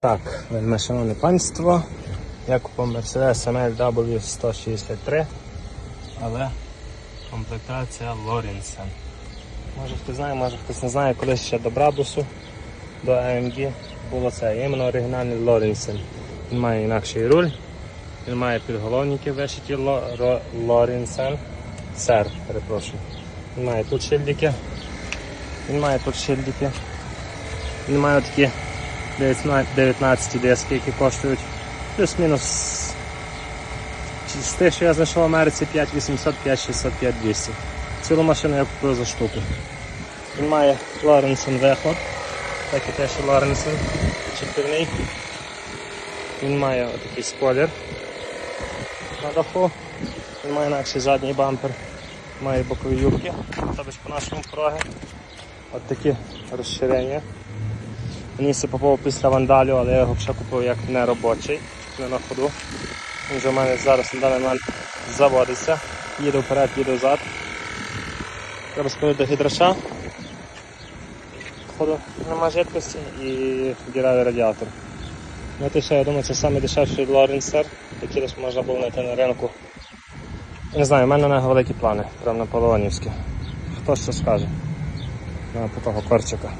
Так, вельми шановне панство. Я купив Mercedes MLW 163, але комплектація Лорінсен. Може хтось знає, може хтось не знає, колись ще до Брабусу, до AMG було це іменно оригінальний Лорінсен. Він має інакший руль, він має підголовники вишиті Ло- Лорінсен. Сер, перепрошую. Він має тут шильдики. Він має тут шильдики. Він має такі 19 19 диски, які коштують плюс-мінус з тих, що я знайшов в Америці 5800, 5600, 5200. Цілу машину я купив за штуку. Він має Лоренсен вихлоп, так і теж Лоренсен чотирний. Він має отакий спойлер на даху. Він має інакший задній бампер, має бокові юбки, тобто по нашому пороги. От такі розширення. Мені все попав після вандалю, але я його ще купив як не робочий, не на ходу. Він вже в мене зараз на даний момент заводиться. Їде вперед, їде взад. Треба сходити до гідраша. Ходу нема жидкості і дірявий радіатор. Ну, ти ще, я думаю, це найдешевший Лоренсер, який десь можна було знайти на ринку. Не знаю, в мене на нього великі плани, прямо на Полонівське. Хто що скаже? На того корчика.